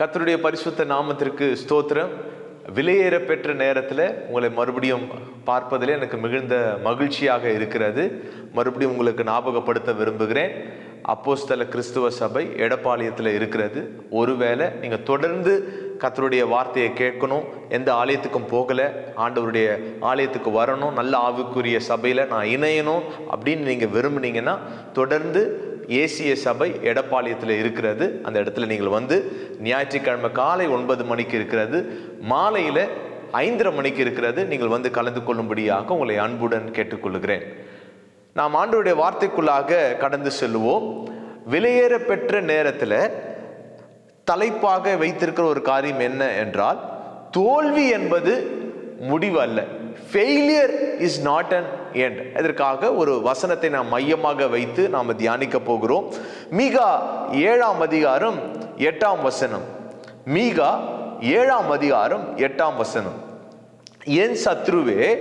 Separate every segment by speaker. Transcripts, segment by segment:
Speaker 1: கத்தருடைய பரிசுத்த நாமத்திற்கு ஸ்தோத்திரம். விலையேற பெற்ற நேரத்தில் உங்களை மறுபடியும் பார்ப்பதில் எனக்கு மிகுந்த மகிழ்ச்சியாக இருக்கிறது. மறுபடியும் உங்களுக்கு ஞாபகப்படுத்த விரும்புகிறேன். அப்போஸ்தல கிறிஸ்துவ சபை எடப்பாளையத்தில் இருக்கிறது. ஒருவேளை நீங்கள் தொடர்ந்து கத்தருடைய வார்த்தையை கேட்கணும். எந்த ஆலயத்துக்கும் போகலை. ஆண்டவருடைய ஆலயத்துக்கு வரணும். நல்ல ஆவுக்குரிய சபையில் நான் இணையணும் அப்படின்னு நீங்கள் விரும்புனீங்கன்னா தொடர்ந்து ஏசிய சபை எடப்பாளையத்தில் இருக்கிறது. அந்த இடத்துல நீங்கள் வந்து ஞாயிற்றுக்கிழமை காலை ஒன்பது மணிக்கு இருக்கிறது. மாலையில் ஐந்தரை மணிக்கு இருக்கிறது. நீங்கள் வந்து கலந்து கொள்ளும்படியாக உங்களை அன்புடன் கேட்டுக்கொள்கிறேன். நாம் ஆண்டுடைய வார்த்தைக்குள்ளாக கடந்து செல்லுவோம். விலையேற பெற்ற நேரத்தில் தலைப்பாக வைத்திருக்கிற ஒரு காரியம் என்ன என்றால் தோல்வி என்பது முடிவு அல்ல. Failure is not an end இதற்காக ஒரு வசனத்தை நாம் மையமாக வைத்து நாம் தியானிக்க போகிறோம். மீகா ஏழாம் அதிகாரம் எட்டாம் வசனம். மீகா ஏழாம் அதிகாரம் எட்டாம் வசனம். என் சத்ருவே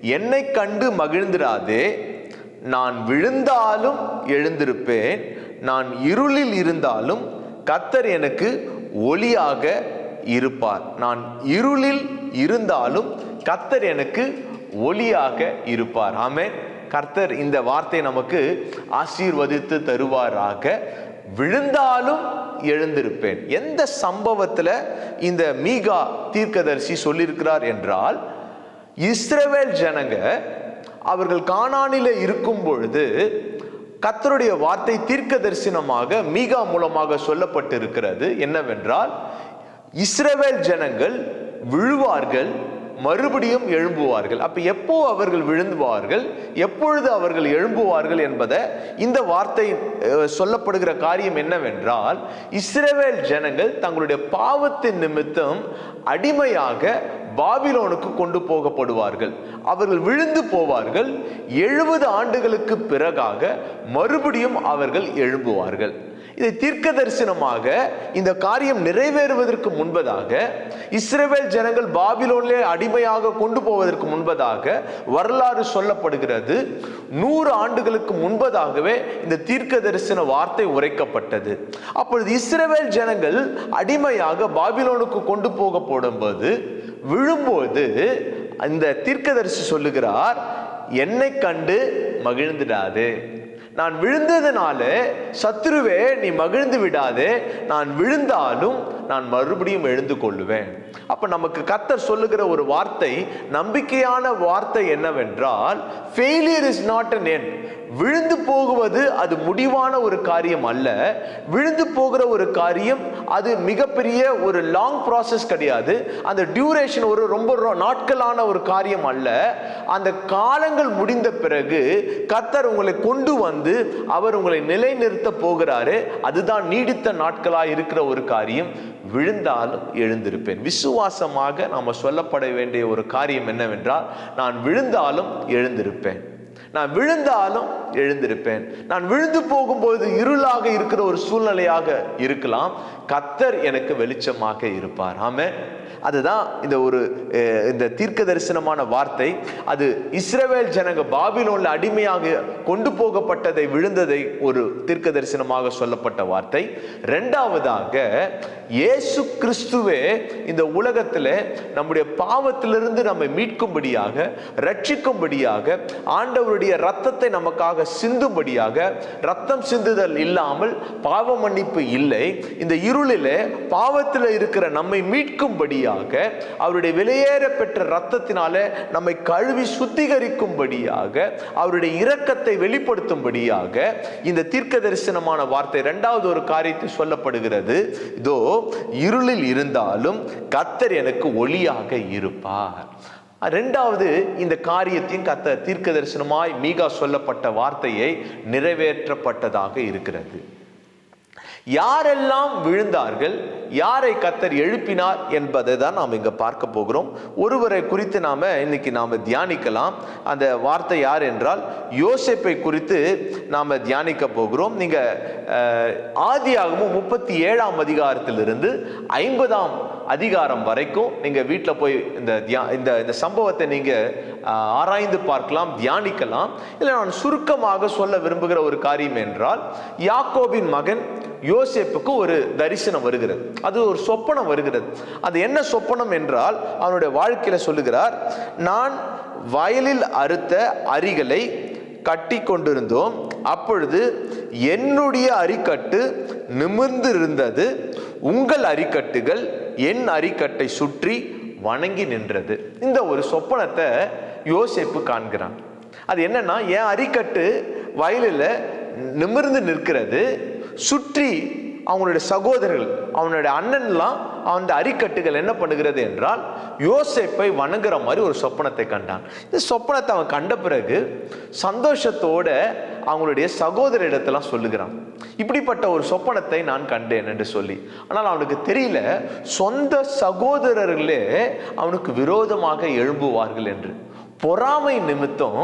Speaker 1: என்னை கண்டு மகிழ்ந்திராதே. நான் விழுந்தாலும் எழுந்திருப்பேன். நான் இருளில் இருந்தாலும் கத்தர் எனக்கு ஒளியாக இருப்பார். நான் இருளில் இருந்தாலும் கர்த்தர் எனக்கு ஒளியாக இருப்பார். ஆமே கர்த்தர் இந்த வார்த்தை நமக்கு ஆசீர்வதித்து தருவாராக. விழுந்தாலும் எழுந்திருப்பேன். எந்த சம்பவத்தில் இந்த மீகா தீர்க்கதரிசி சொல்லியிருக்கிறார் என்றால் இஸ்ரவேல் ஜனங்க அவர்கள் காணானில இருக்கும் பொழுது கத்தருடைய வார்த்தை தீர்க்க தரிசனமாக மீகா மூலமாக சொல்லப்பட்டிருக்கிறது. என்னவென்றால் இஸ்ரவேல் ஜனங்கள் விழுவார்கள் மறுபடியும் எழும்புவார்கள். அப்ப எப்போ அவர்கள் விழுந்துவார்கள்? எப்பொழுது அவர்கள் எழும்புவார்கள் என்பதை இந்த வார்த்தை சொல்லப்படுகிற காரியம் என்னவென்றால் இஸ்ரேவேல் ஜனங்கள் தங்களுடைய பாவத்தின் நிமித்தம் அடிமையாக பாபிலோனுக்கு கொண்டு போகப்படுவார்கள். அவர்கள் விழுந்து போவார்கள். எழுபது ஆண்டுகளுக்கு பிறகாக மறுபடியும் அவர்கள் எழும்புவார்கள். இதை தீர்க்க தரிசனமாக இந்த காரியம் நிறைவேறுவதற்கு முன்பதாக இஸ்ரேவேல் ஜனங்கள் பாபிலோனிலே அடிமையாக கொண்டு போவதற்கு முன்பதாக வரலாறு சொல்லப்படுகிறது. நூறு ஆண்டுகளுக்கு முன்பதாகவே இந்த தீர்க்க தரிசன வார்த்தை உரைக்கப்பட்டது. அப்பொழுது இஸ்ரேவேல் ஜனங்கள் அடிமையாக பாபிலோனுக்கு கொண்டு போகப்படும் போது விழும்போது அந்த தீர்க்கதரிசி சொல்லுகிறார் என்னை கண்டு மகிழ்ந்துடாது. நான் விழுந்ததுனால சத்துருவே நீ மகிழ்ந்து விடாதே. நான் விழுந்தாலும் நான் மறுபடியும் எழுந்து கொள்ளுவேன் அப்ப நமக்கு கத்தர் சொல்லுகிற ஒரு வார்த்தை நம்பிக்கையான வார்த்தை என்னவென்றால் failure is not an end. விழுந்து போகுவது அது முடிவான ஒரு காரியம் அல்ல. விழுந்து போகிற ஒரு காரியம் அது மிகப்பெரிய ஒரு லாங் ப்ராசஸ் கிடையாது. அந்த டியூரேஷன் ஒரு ரொம்ப நாட்களான ஒரு காரியம் அல்ல. அந்த காலங்கள் முடிந்த பிறகு கத்தர் உங்களை கொண்டு வந்து அவர் உங்களை நிலைநிறுத்த போகிறாரு. அதுதான் நீடித்த நாட்களாக இருக்கிற ஒரு காரியம். விழுந்தாலும் எழுந்திருப்பேன். விசுவாசமாக நாம் சொல்லப்பட வேண்டிய ஒரு காரியம் என்னவென்றால் நான் விழுந்தாலும் எழுந்திருப்பேன். நான் விழுந்தாலும் எழுந்திருப்பேன். நான் விழுந்து போகும்போது இருளாக இருக்கிற ஒரு சூழ்நிலையாக இருக்கலாம். கத்தர் எனக்கு வெளிச்சமாக இருப்பார். ஆமே அதுதான் இந்த ஒரு இந்த தீர்க்க தரிசனமான வார்த்தை. அது இஸ்ரவேல் ஜனங்க பாபிலோன்ல அடிமையாக கொண்டு போகப்பட்டதை விழுந்ததை ஒரு தீர்க்க தரிசனமாக சொல்லப்பட்ட வார்த்தை. ரெண்டாவதாக இயேசு கிறிஸ்துவே இந்த உலகத்துல நம்முடைய பாவத்திலிருந்து நம்மை மீட்கும்படியாக ரட்சிக்கும்படியாக ஆண்டவருடைய ரத்தத்தை நமக்காக சிந்தும்படியாக ரத்தம் சிந்துதல் இல்லாமல் பாவ மன்னிப்பு இல்லை. இந்த இருளிலே பாவத்தில் இருக்கிற நம்மை மீட்கும்படியாக அவருடைய வெளியேற பெற்ற ரத்தத்தினால நம்மை கழுவி சுத்திகரிக்கும்படியாக அவருடைய இரக்கத்தை வெளிப்படுத்தும்படியாக இந்த தீர்க்க தரிசனமான வார்த்தை இரண்டாவது ஒரு காரியத்தை சொல்லப்படுகிறது. இதோ இருளில் இருந்தாலும் கத்தர் எனக்கு ஒளியாக இருப்பார். ரெண்டாவது இந்த காரியத்தையும் கத்த தீர்க்க தரிசனமாய் மீகா சொல்லப்பட்ட வார்த்தையை நிறைவேற்றப்பட்டதாக இருக்கிறது. யாரெல்லாம் விழுந்தார்கள் யாரை கத்தர் எழுப்பினார் என்பதை தான் நாம் இங்கே பார்க்க போகிறோம். ஒருவரை குறித்து நாம் இன்னைக்கு நாம் தியானிக்கலாம். அந்த வார்த்தை யார் என்றால் யோசிப்பை குறித்து நாம் தியானிக்க போகிறோம். நீங்கள் ஆதியாகவும் முப்பத்தி ஏழாம் அதிகாரத்திலிருந்து ஐம்பதாம் அதிகாரம் வரைக்கும் நீங்கள் வீட்டில் போய் இந்த தியா- இந்த இந்த சம்பவத்தை நீங்கள் ஆராய்ந்து பார்க்கலாம் தியானிக்கலாம். இல்லை நான் சுருக்கமாக சொல்ல விரும்புகிற ஒரு காரியம் என்றால் யாக்கோபின் மகன் யோசேப்புக்கு ஒரு தரிசனம் வருகிறது. அது ஒரு சொப்பனம் வருகிறது. அது என்ன சொப்பனம் என்றால் அவனுடைய வாழ்க்கையில் சொல்லுகிறார் நான் வயலில் அறுத்த அரிகளை கட்டி கொண்டிருந்தோம். அப்பொழுது என்னுடைய அரிக்கட்டு நிமிர்ந்து இருந்தது உங்கள் அரிக்கட்டுகள் என் அரிக்கட்டை சுற்றி வணங்கி நின்றது. இந்த ஒரு சொப்பனத்தை யோசேப்பு காண்கிறான். அது என்னன்னா என் அரிக்கட்டு வயலில் நிமிர்ந்து நிற்கிறது. சுற்றி அவங்களுடைய சகோதரர்கள் அவனுடைய அண்ணன்லாம் அந்த அரிக்கட்டுகள் என்ன பண்ணுகிறது என்றால் யோசிப்பை வணங்குற மாதிரி ஒரு சொப்பனத்தை கண்டான். இந்த சொப்பனத்தை அவன் கண்ட பிறகு சந்தோஷத்தோட அவங்களுடைய சகோதர இடத்தெல்லாம் சொல்லுகிறான். இப்படிப்பட்ட ஒரு சொப்பனத்தை நான் கண்டேன் என்று சொல்லி. ஆனால் அவனுக்கு தெரியல சொந்த சகோதரர்களே அவனுக்கு விரோதமாக எழும்புவார்கள் என்று. பொறாமை நிமித்தம்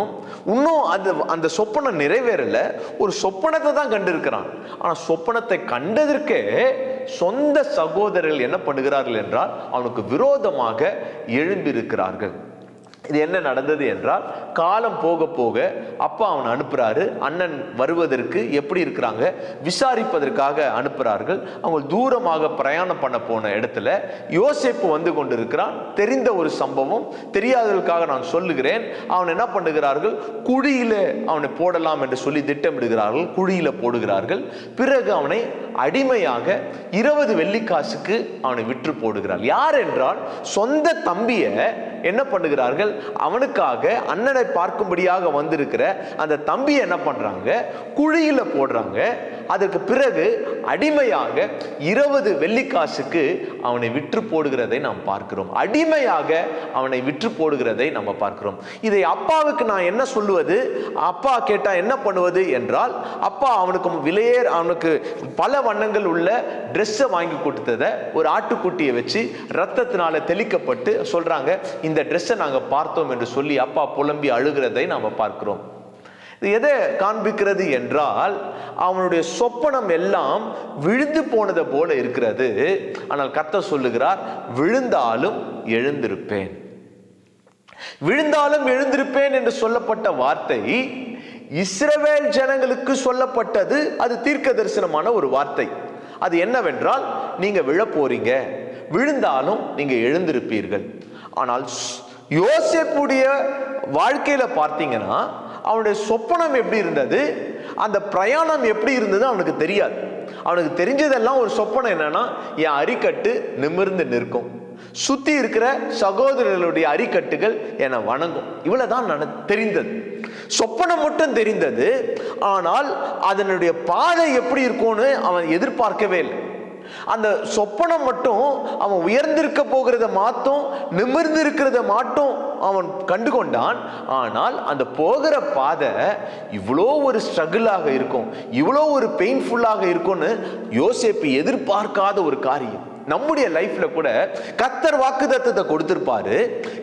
Speaker 1: இன்னும் அந்த அந்த சொப்பனம் நிறைவேறல. ஒரு சொப்பனத்தை தான் கண்டிருக்கிறான். ஆனா சொப்பனத்தை கண்டதற்கே சொந்த சகோதரர்கள் என்ன பண்ணுகிறார்கள் என்றால் அவனுக்கு விரோதமாக எழும்பியிருக்கிறார்கள். இது என்ன நடந்தது என்றால் காலம் போக போக அப்பா அவனை அனுப்புறாரு அண்ணன் வருவதற்கு எப்படி இருக்கிறாங்க விசாரிப்பதற்காக அனுப்புறார்கள். அவங்க தூரமாக பிரயாணம் பண்ண போன இடத்துல யோசிப்பு வந்து கொண்டிருக்கிறான். தெரிந்த ஒரு சம்பவம் தெரியாதவர்களுக்காக நான் சொல்லுகிறேன். அவன் என்ன பண்ணுகிறார்கள் குழியில அவனை போடலாம் என்று சொல்லி திட்டமிடுகிறார்கள் குழியில போடுகிறார்கள். பிறகு அவனை அடிமையாக இருபது வெள்ளிக்காசுக்கு அவனை விற்று போடுகிறார் யார் என்றால் சொந்த தம்பியை என்ன பண்ணுகிறார்கள்? அவனுக்காக அண்ணனை பார்க்கும்படியாக வந்திருக்கிற அந்த தம்பியை என்ன பண்றாங்க? குழியில போடுறாங்க. அதற்கு பிறகு அடிமையாக இருபது வெள்ளிக்காசுக்கு அவனை விற்று போடுகிறதை நாம் பார்க்கிறோம். அடிமையாக அவனை விற்று போடுகிறதை நம்ம பார்க்கிறோம். இதை அப்பாவுக்கு நான் என்ன சொல்லுவது? அப்பா கேட்டால் என்ன பண்ணுவது என்றால் அப்பா அவனுக்கு விலையே அவனுக்கு பல வண்ணங்கள் உள்ள ட்ரெஸ்ஸை வாங்கி கொடுத்ததை ஒரு ஆட்டுக்குட்டியை வச்சு ரத்தத்தினால தெளிக்கப்பட்டு சொல்கிறாங்க இந்த ட்ரெஸ்ஸை நாங்கள் பார்த்தோம் என்று சொல்லி அப்பா புலம்பி அழுகிறதை நாம் பார்க்கிறோம். இது எதை காண்பிக்கிறது என்றால் அவனுடைய சொப்பனம் எல்லாம் விழுந்து போனதை போல இருக்கிறது. ஆனால் கத்த சொல்லுகிறார் விழுந்தாலும் எழுந்திருப்பேன். விழுந்தாலும் எழுந்திருப்பேன் என்று சொல்லப்பட்ட வார்த்தை இஸ்ரவேல் ஜனங்களுக்கு சொல்லப்பட்டது அது தீர்க்க தரிசனமான ஒரு வார்த்தை. அது என்னவென்றால் நீங்க விழ போறீங்க விழுந்தாலும் நீங்க எழுந்திருப்பீர்கள். ஆனால் யோசிக்கக்கூடிய வாழ்க்கையில பார்த்தீங்கன்னா அவனுடைய சொப்பனம் எப்படி இருந்தது? அந்த பிரயாணம் எப்படி இருந்தது அவனுக்கு தெரியாது. அவனுக்கு தெரிஞ்சதெல்லாம் ஒரு சொப்பனம் என்னன்னா என் அரிக்கட்டு நிமிர்ந்து நிற்கும். சுத்தி இருக்கிற சகோதரர்களுடைய அரிக்கட்டுகள் என வணங்கும். இவ்வளவுதான் நட தெரிந்தது. சொப்பனம் மட்டும் தெரிந்தது. ஆனால் அதனுடைய பாதை எப்படி இருக்கும்னு அவன் எதிர்பார்க்கவே இல்லை. அந்த சொப்பனம் மட்டும் அவன் உயர்ந்திருக்க போகிறத மாத்தும் நிமிர்ந்து இருக்கிறத மாட்டும் அவன் கண்டு கொண்டான் ஆனால் அந்த போகிற பாதை இவ்வளோ ஒரு ஸ்ட்ரகிளாக இருக்கும் இவ்வளோ ஒரு பெயின்ஃபுல்லாக இருக்கும்னு யோசேப்பு எதிர்பார்க்காத ஒரு காரியம். நம்முடைய லைஃப்ல கூட கத்தர் வாக்குத்தத்தத்தை கொடுத்திருப்பாரு.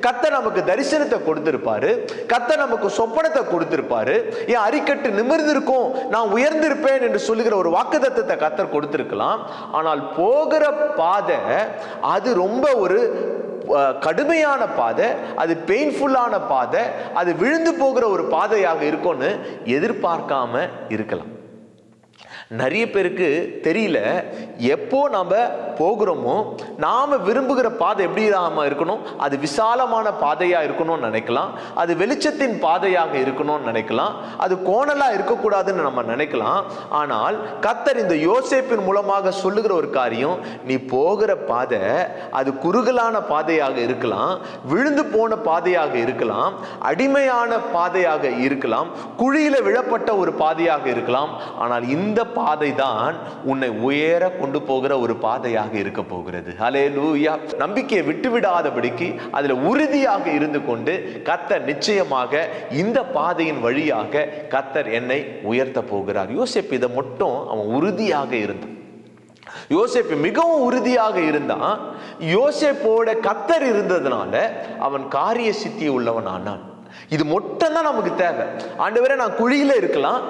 Speaker 1: கத்தர் நமக்கு தரிசனத்தை கொடுத்திருப்பாரு. கத்தர் நமக்கு சொப்பனத்தை கொடுத்திருப்பாரு. என் அரிக்கட்டு நிமிர்ந்திருக்கும் நான் உயர்ந்திருப்பேன் என்று சொல்லுகிற ஒரு வாக்குத்தத்தத்தை கத்தர் கொடுத்திருக்கலாம். ஆனால் போகிற பாதை அது ரொம்ப ஒரு கடுமையான பாதை அது பெயின்ஃபுல்லான பாதை அது விழுந்து போகிற ஒரு பாதையாக இருக்கும்னு எதிர்பார்க்காம இருக்கலாம். நிறைய பேருக்கு தெரியல எப்போ நம்ம போகிறோமோ நாம் விரும்புகிற பாதை எப்படி நாம இருக்கணும்? அது விசாலமான பாதையாக இருக்கணும்னு நினைக்கலாம். அது வெளிச்சத்தின் பாதையாக இருக்கணும்னு நினைக்கலாம். அது கோணலாக இருக்கக்கூடாதுன்னு நம்ம நினைக்கலாம். ஆனால் கத்தர் இந்த யோசேப்பின் மூலமாக சொல்லுகிற ஒரு காரியம் நீ போகிற பாதை அது குறுகலான பாதையாக இருக்கலாம் விழுந்து போன பாதையாக இருக்கலாம் அடிமையான பாதையாக இருக்கலாம் குழியில் விழப்பட்ட ஒரு பாதையாக இருக்கலாம். ஆனால் இந்த பாதை தான் உன்னை உயர கொண்டு போகிற ஒரு பாதையாக இருக்க போகிறது. ஹalleluya நம்பிக்கையை விட்டுவிடாதபடிக்கு அதுல உறுதியாக இருந்து கொண்டு கத்தர் நிச்சயமாக இந்த பாதையின் வழியாக கத்தர் என்னை உயர்த்த போகிறார். யோசிப்பு இதை மட்டும் அவன் உறுதியாக இருந்தான். யோசேப்பு மிகவும் உறுதியாக இருந்தான். யோசேப்போட கத்தர் இருந்ததுனால அவன் காரிய சித்தி உள்ளவன் ஆனான். இது மட்டும் தான் நமக்கு தேவை. ஆண்டவரே நான் குழியில இருக்கலாம்.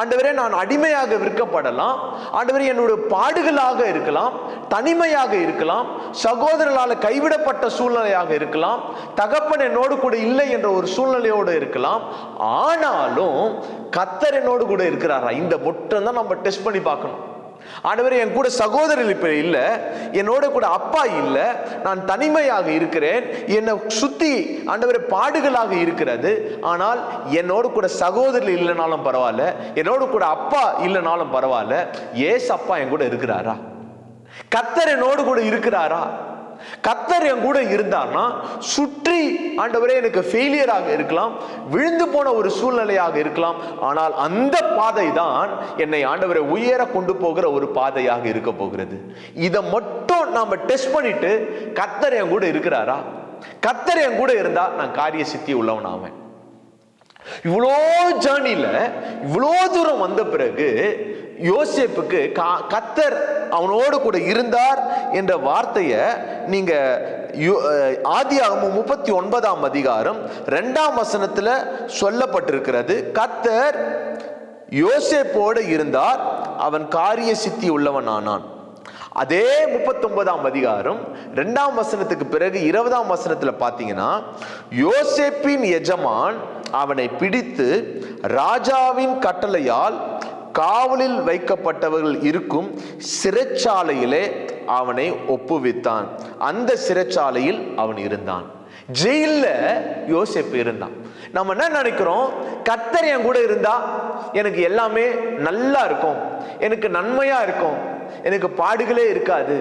Speaker 1: ஆண்டவரே நான் அடிமையாக விற்கப்படலாம். ஆண்டவரே என்னுடைய பாடுகளாக இருக்கலாம் தனிமையாக இருக்கலாம் சகோதரர்களால் கைவிடப்பட்ட சூழ்நிலையாக இருக்கலாம் தகப்பன் என்னோடு கூட இல்லை என்ற ஒரு சூழ்நிலையோடு இருக்கலாம். ஆனாலும் கத்தர் என்னோடு கூட இருக்கிறாரா? இந்த மட்டும் தான் நம்ம டெஸ்ட் பண்ணி பார்க்கணும். ஆண்டவர் என் கூட சகோதரர் இப்ப இல்ல. என்னோட கூட அப்பா இல்ல. நான் தனிமையாக இருக்கிறேன். என்னை சுத்தி ஆண்டவர் பாடுகளாக இருக்கிறது. ஆனால் என்னோட கூட சகோதரர் இல்லைனாலும் பரவாயில்ல. என்னோட கூட அப்பா இல்லைனாலும் பரவாயில்ல. ஏசு அப்பா என் கூட இருக்கிறாரா? கத்தர் என்னோடு கூட இருக்கிறாரா? கத்தர் என் கூட இருந்தார்னா சுற்றி ஆண்டவரே எனக்கு ஃபெயிலியராக இருக்கலாம் விழுந்து போன ஒரு சூழ்நிலையாக இருக்கலாம் ஆனால் அந்த பாதை தான் என்னை ஆண்டவரை உயர கொண்டு போகிற ஒரு பாதையாக இருக்க போகிறது. இதை மட்டும் நாம டெஸ்ட் பண்ணிட்டு கத்தர் என் கூட இருக்கிறாரா? கத்தர் என் கூட இருந்தா நான் காரிய சித்தி உள்ளவன் ஆவேன். இவ்வளோ ஜேர்னியில் இவ்வளோ தூரம் வந்த பிறகு யோசேப்புக்கு கா- கத்தர் அவனோடு கூட இருந்தார் என்ற வார்த்தையை நீங்கள் யோ- அஹ், முப்பத்தி ஒன்பதாம் அதிகாரம் ரெண்டாம் வசனத்தில் சொல்லப்பட்டிருக்கிறது. கத்தர் யோசேப்போடு இருந்தார் அவன் காரிய சித்தி உள்ளவன் ஆனான் அதே முப்பத்தொன்பதாம் அதிகாரம் ரெண்டாம் வசனத்துக்கு பிறகு இருபதாம் வசனத்தில் பார்த்தீங்கன்னா யோசேப்பின் எஜமான் அவனை பிடித்து ராஜாவின் கட்டளையால் காவலில் வைக்கப்பட்டவர்கள் இருக்கும் சிறைச்சாலையிலே அவனை ஒப்புவித்தான். அந்த சிறைச்சாலையில் அவன் இருந்தான். ஜெயிலில் யோசிப்பு இருந்தான். நம்ம என்ன நினைக்கிறோம்? கத்தர் என் கூட இருந்தா எனக்கு எல்லாமே நல்லா இருக்கும். எனக்கு நன்மையா இருக்கும். எனக்கு பாடுகளே இருக்காது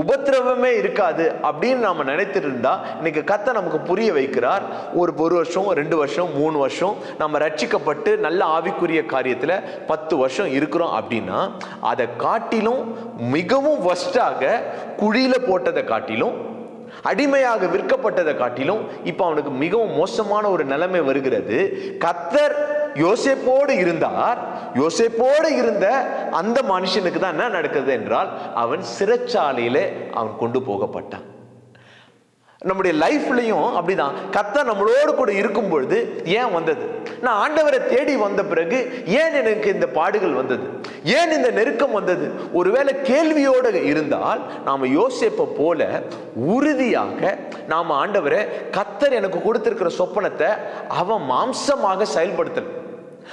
Speaker 1: உபத்திரவமே இருக்காது அப்படின்னு நாம் நினைத்துட்டு இருந்தா இன்னைக்கு கத்த நமக்கு புரிய வைக்கிறார். ஒரு ஒரு வருஷம் ரெண்டு வருஷம் மூணு வருஷம் நம்ம ரட்சிக்கப்பட்டு நல்ல ஆவிக்குரிய காரியத்தில் பத்து வருஷம் இருக்கிறோம் அப்படின்னா அதை காட்டிலும் மிகவும் வஸ்டாக குழியில் போட்டதை காட்டிலும் அடிமையாக விற்கப்பட்டதை காட்டிலும் இப்போ அவனுக்கு மிகவும் மோசமான ஒரு நிலைமை வருகிறது. கத்தர் யோசேப்போடு இருந்தார். யோசேப்போடு இருந்த அந்த மனுஷனுக்கு தான் என்ன நடக்குது என்றால் அவன் சிறைச்சாலையிலே அவன் கொண்டு போகப்பட்டான். நம்முடைய லைஃப்லையும் அப்படிதான். கத்தர் நம்மளோடு கூட இருக்கும் பொழுது ஏன் வந்தது? நான் ஆண்டவரை தேடி வந்த பிறகு ஏன் எனக்கு இந்த பாடுகள் வந்தது? ஏன் இந்த நெருக்கம் வந்தது? ஒருவேளை கேள்வியோடு இருந்தால் நாம் யோசிப்பை போல உறுதியாக நாம் ஆண்டவரை கத்தர் எனக்கு கொடுத்திருக்கிற சொப்பனத்தை அவன் மாம்சமாக செயல்படுத்தல்.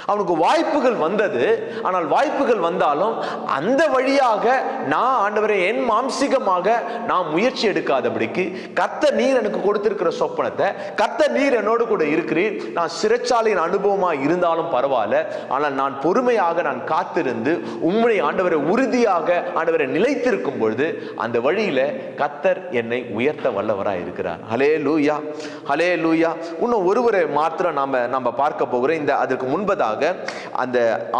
Speaker 1: அவனுக்கு வாய்ப்புகள் வந்தது. ஆனால் வாய்ப்புகள் வந்தாலும் அந்த வழியாக நான் ஆண்டவரை என் மாம்சிகமாக நான் முயற்சி எடுக்காதபடிக்கு கத்த நீர் எனக்கு கொடுத்திருக்கிற சொப்பனத்தை கத்த நீர் என்னோடு கூட இருக்கிறீர். நான் சிறைச்சாலையின் அனுபவமாக இருந்தாலும் பரவாயில்ல. ஆனால் நான் பொறுமையாக நான் காத்திருந்து உம்முடைய ஆண்டவரை உறுதியாக ஆண்டவரை நிலைத்திருக்கும் பொழுது அந்த வழியில கத்தர் என்னை உயர்த்த வல்லவராக இருக்கிறார். ஹலே லூயா ஹலே லூயா இன்னும் ஒருவரை மாத்திரம் நாம நம்ம பார்க்க போகிறோம். இந்த அதற்கு முன்பதாக அந்த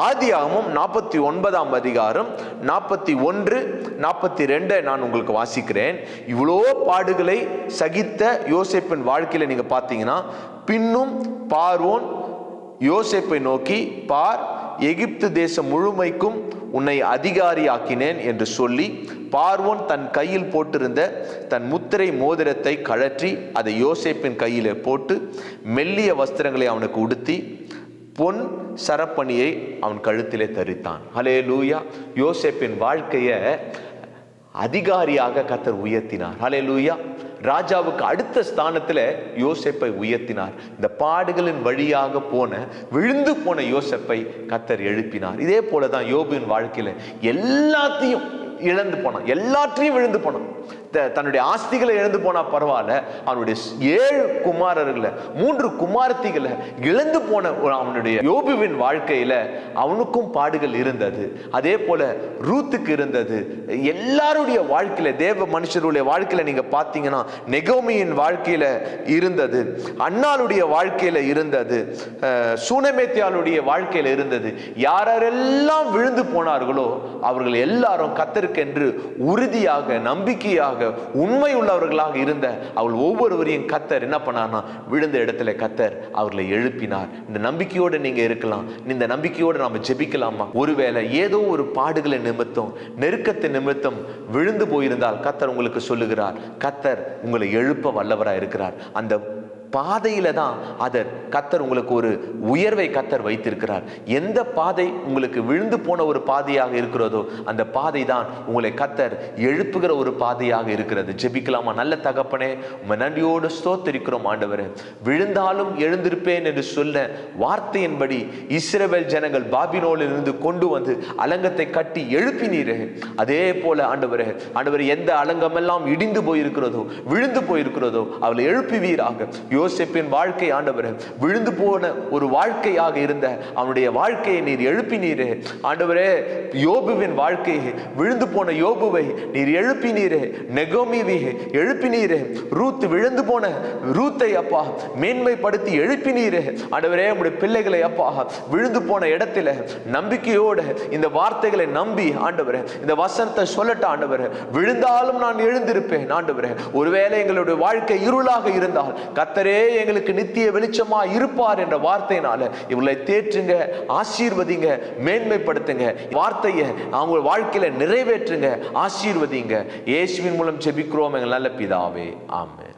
Speaker 1: ஆதியாகமும் நாற்பத்தி ஒன்பதாம் அதிகாரம் நாற்பத்தி ஒன்று நாற்பத்தி ரெண்டை நான் உங்களுக்கு வாசிக்கிறேன். இவ்வளோ பாடுகளை சகித்த யோசேப்பின் வாழ்க்கையில நீங்க பார்த்தீங்கன்னா பின்னும் பார்வோன் யோசேப்பை நோக்கி பார் எகிப்து தேசம் முழுமைக்கும் உன்னை அதிகாரியாக்கினேன் என்று சொல்லி பார்வோன் தன் கையில் போட்டிருந்த தன் முத்திரை மோதிரத்தை கழற்றி அதை யோசேப்பின் கையில் போட்டு மெல்லிய வஸ்திரங்களை அவனுக்கு உடுத்தி பொன் சரப்பணியை அவன் கழுத்திலே தரித்தான். ஹலே லூயா யோசேப்பின் வாழ்க்கையை அதிகாரியாக கத்தர் உயர்த்தினார். ஹலே லூயா ராஜாவுக்கு அடுத்த ஸ்தானத்தில் யோசேப்பை உயர்த்தினார். இந்த பாடுகளின் வழியாக போன விழுந்து போன யோசப்பை கத்தர் எழுப்பினார். இதே போலதான் யோபுவின் வாழ்க்கையில் எல்லாத்தையும் இழந்து போனான். எல்லாற்றையும் விழுந்து போனான். தன்னுடைய ஆஸ்திகளை இழந்து போனா பரவாயில்ல. அவனுடைய ஏழு குமாரர்களை மூன்று குமாரத்திகளை இழந்து போன ஒரு அவனுடைய யோபுவின் வாழ்க்கையில அவனுக்கும் பாடுகள் இருந்தது. அதே போல ரூத்துக்கு இருந்தது. எல்லாருடைய வாழ்க்கையில தேவ மனுஷருடைய வாழ்க்கையில நீங்க பார்த்தீங்கன்னா நெகோமியின் வாழ்க்கையில இருந்தது. அண்ணாளுடைய வாழ்க்கையில இருந்தது. சூனமேத்தியாளுடைய வாழ்க்கையில இருந்தது. யாரெல்லாம் விழுந்து போனார்களோ அவர்கள் எல்லாரும் கத்தருக்கென்று உறுதியாக நம்பிக்கையாக உண்மை உள்ளவர்களாக இருந்த அவள் ஒவ்வொருவரையும் கத்தர் என்ன பண்ணார்னா விழுந்த இடத்துல கத்தர் அவர்களை எழுப்பினார். இந்த நம்பிக்கையோடு நீங்க இருக்கலாம். இந்த நம்பிக்கையோடு நாம ஜெபிக்கலாமா? ஒருவேளை ஏதோ ஒரு பாடுகளை நிமித்தம் நெருக்கத்தை நிமித்தம் விழுந்து போயிருந்தால் கத்தர் உங்களுக்கு சொல்லுகிறார். கத்தர் உங்களை எழுப்ப வல்லவராக இருக்கிறார் அந்த பாதையில தான் அதர் கத்தர் உங்களுக்கு ஒரு உயர்வை கத்தர் வைத்திருக்கிறார். எந்த பாதை உங்களுக்கு விழுந்து போன ஒரு பாதையாக இருக்கிறதோ அந்த பாதை தான் உங்களை கத்தர் எழுப்புகிற ஒரு பாதையாக இருக்கிறது. ஜெபிக்கலாமா? நல்ல தகப்பனே உங்க நன்றியோடு ஸ்தோத்திரிக்கிறோம் ஆண்டவரே. விழுந்தாலும் எழுந்திருப்பேன் என்று சொல்ல வார்த்தையின்படி இஸ்ரேவேல் ஜனங்கள் பாபினோலிருந்து கொண்டு வந்து அலங்கத்தை கட்டி எழுப்பினீரே. அதே போல ஆண்டவரே ஆண்டவர் எந்த அலங்கமெல்லாம் இடிந்து போயிருக்கிறதோ விழுந்து போயிருக்கிறதோ அவளை எழுப்புவீராக. யோசிப்பின் வாழ்க்கை ஆண்டவர் விழுந்து போன ஒரு வாழ்க்கையாக இருந்த அவனுடைய வாழ்க்கையை நீர் எழுப்பினீரே. ஆண்டவரே யோபுவின் வாழ்க்கை விழுந்து போன யோபுவை நீர் எழுப்பினீரே. நெகோமிவி எழுப்பினீரே. ரூத் விழுந்து போன ரூத்தை அப்பா மேன்மைப்படுத்தி எழுப்பினீரே. ஆண்டவரே உங்களுடைய பிள்ளைகளை அப்பா விழுந்து போன இடத்துல நம்பிக்கையோடு இந்த வார்த்தைகளை நம்பி ஆண்டவர் இந்த வசனத்தை சொல்லட்ட ஆண்டவர். விழுந்தாலும் நான் எழுந்திருப்பேன் ஆண்டவர். ஒருவேளை எங்களுடைய வாழ்க்கை இருளாக இருந்தால் கத்தரே எங்களுக்கு நித்திய வெளிச்சமா இருப்பார் என்ற வார்த்தையினால இவங்களை தேற்றுங்க ஆசீர்வதிங்க மேன்மைப்படுத்துங்க. வார்த்தையை அவங்க வாழ்க்கையில நிறைவேற்றுங்க ஆசீர்வதிங்க. இயேசுவின் மூலம் ஜெபிக்கிறோம் எங்கள் நல்ல பிதாவே. ஆமே